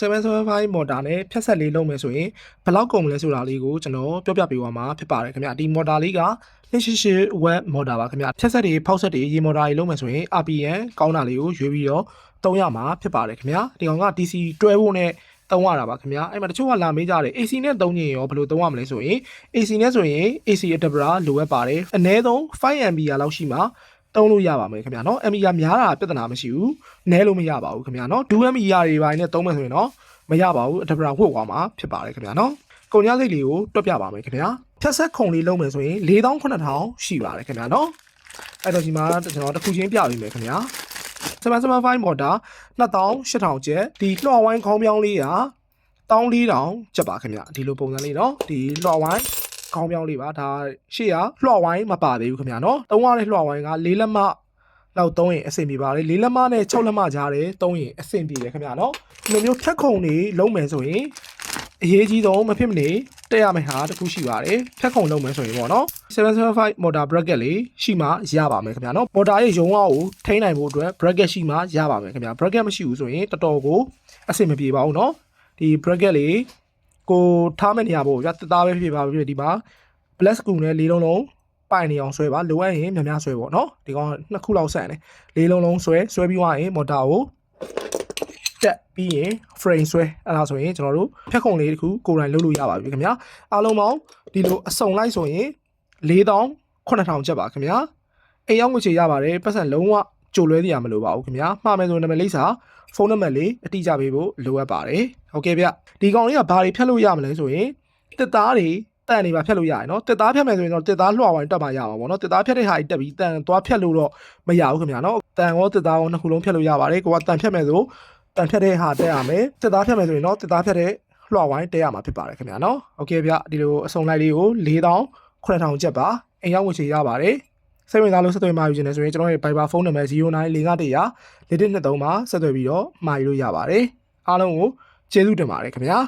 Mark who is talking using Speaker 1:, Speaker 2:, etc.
Speaker 1: 775မော်တာနဲ့ဖြတ်ဆက်လေးလုပ်မယ်ဆိုရင်ဘယ်လောက်ကုန်မလဲဆိုတာလေးကိုကျွန်တော်ပြောပြပေးသွားမှာဖြစ်ပါတယ်ခင်ဗျဒီမော်တာလေးက288 watt မော်တာပါခင်ဗျဖြတ်ဆက်တွေဖောက်ဆက်တွေရေမော်တာတွေလုပ်မယ်ဆိုရင် RPM ကောင်းတာလေးကိုရွေးပြီးတော့သုံးရမှာဖြစ်ပါတယ်ခင်ဗျဒီကောင်က DC တွဲဖို့နဲ့သုံးရတာပါခင်ဗျအဲ့မှာတချို့ကလာမေးကြတယ် AC နဲ့သုံးရင်ရောဘယ်လိုသုံးရမလဲဆိုရင် AC နဲ့ဆိုရင် AC adapter လိုအပ်ပါတယ်အနည်းဆုံး 5 ampere လောက်ရှိမှ သုံးလို့ရပါမယ်ခင်ဗျာเนาะ ampere များတာပြဿနာမရှိဘူးနည်းလို့မရပါဘူးခင်ဗျာเนาะ2 ampere တွေပိုင်းနဲ့သုံးမယ်ဆိုရင်တော့မရပါဘူး adapter ဝှက်သွားမှာဖြစ်ပါတယ်ခင်ဗျာเนาะကုန်ကြစိတ်လေးကိုတွက်ပြပါမယ်ခင်ဗျာဖြတ်ဆက်ခုံလေးလုံးမယ်ဆိုရင်4,9000ရှိပါတယ်ခင်ဗျာเนาะအဲ့တော့ဒီမှာကျွန်တော်တစ်ခုချင်းပြပေးမယ်ခင်ဗျာ775မော်တာ2800ကျပ်ဒီလွှော်ဝိုင်းခေါင်းပြောင်းလေးက14000ကျပ်ပါခင်ဗျာဒီလိုပုံစံလေးเนาะဒီလွှော်ဝိုင်း ခေါင်းပြောင်းလေးပါဒါရှေ့ကလှော့ဝိုင်းမပါသေးဘူးခင်ဗျာနော်သုံးရတဲ့လှော့ဝိုင်းက၄လက်မလောက်သုံးရင်အဆင်ပြေပါတယ်၄လက်မနဲ့၆လက်မကြားတယ်သုံးရင်အဆင်ပြေတယ်ခင်ဗျာနော်ဒီလိုမျိုးဖြတ်ခုံတွေလုံးမယ်ဆိုရင်အရေးကြီးဆုံးမဖြစ်မနေတက်ရမယ့်ဟာတစ်ခုရှိပါတယ်ဖြတ်ခုံလုံးမယ်ဆိုရင်ပေါ့နော်775 motor bracket လေးရှိမှရပါမယ်ခင်ဗျာနော် motor ရဲ့ရုံးဝကိုထိန်းနိုင်ဖို့အတွက် bracket ရှိမှရပါမယ်ခင်ဗျာ bracket မရှိဘူးဆိုရင်တော်တော်ကိုအဆင်မပြေပါဘူးနော်ဒီ bracket လေး ကိုထားမယ့်နေရာပေါ့ဗျာတသားပဲဖြစ်ပါဖြစ်ဒီမှာ black screw နဲ့လေးလုံးလုံးပိုင်နေအောင်ဆွဲပါလိုအပ်ရင်များများဆွဲပေါ့နော်ဒီကောင်နှစ်ခုလောက်ဆန်တယ်လေးလုံးလုံးဆွဲဆွဲပြီးွားရင် motor ကိုတက်ပြီးရင် frame ဆွဲအဲ့ဒါဆိုရင်ကျွန်တော်တို့ဖြတ်ခုံလေးတစ်ခုကိုယ်တိုင်လုပ်လို့ရပါပြီခင်ဗျာအားလုံးပေါင်းဒီလိုအစုံလိုက်ဆိုရင်4000 9000ကျပ်ပါခင်ဗျာအိမ်ရောက်ငွေချေရပါတယ်ပတ်စံလုံးဝကြိုလွဲတရားမလိုပါဘူးခင်ဗျာမှားမယ်ဆိုနံပါတ်လိပ်စာ ဖုန်းနံပါတ်လေးအတိအကျပေးဖို့လိုအပ်ပါတယ်ဟုတ်ကဲ့ဗျဒီကောင်လေးကဘာတွေဖြတ်လို့ရမလဲဆိုရင်တစ်သားတွေတန်နေပါဖြတ်လို့ရတယ်နော်တစ်သားဖြတ်မယ်ဆိုရင်တော့တစ်သားလွှာဝိုင်းတက်မှရမှာပေါ့နော်တစ်သားဖြတ်တဲ့ဟာကြီးတက်ပြီးတန်သွားဖြတ်လို့တော့မရဘူးခင်ဗျာနော်တန်ရောတစ်သားရောနှစ်ခုလုံးဖြတ်လို့ရပါတယ်ကိုကတန်ဖြတ်မယ်ဆိုတန်ဖြတ်တဲ့ဟာတက်ရမယ်တစ်သားဖြတ်မယ်ဆိုရင်တော့တစ်သားဖြတ်တဲ့လွှာဝိုင်းတက်ရမှာဖြစ်ပါတယ်ခင်ဗျာနော်ဟုတ်ကဲ့ဗျဒီလိုအစုံလိုက်လေးကို4000 9000ကျပ်ပါအိမ်ရောက်ငွေချေရပါတယ် စိတ်ဝင်စားလို့ဆက်သွယ်မှာယူခြင်းနဲ့ဆိုရင်ကျွန်တော်ရဲ့ Viber ဖုန်းနံပါတ်095100 4123မှာဆက်သွယ်ပြီးတော့မှာယူလို့ရပါတယ်အားလုံးကိုကျေးဇူးတင်ပါတယ်ခင်ဗျာ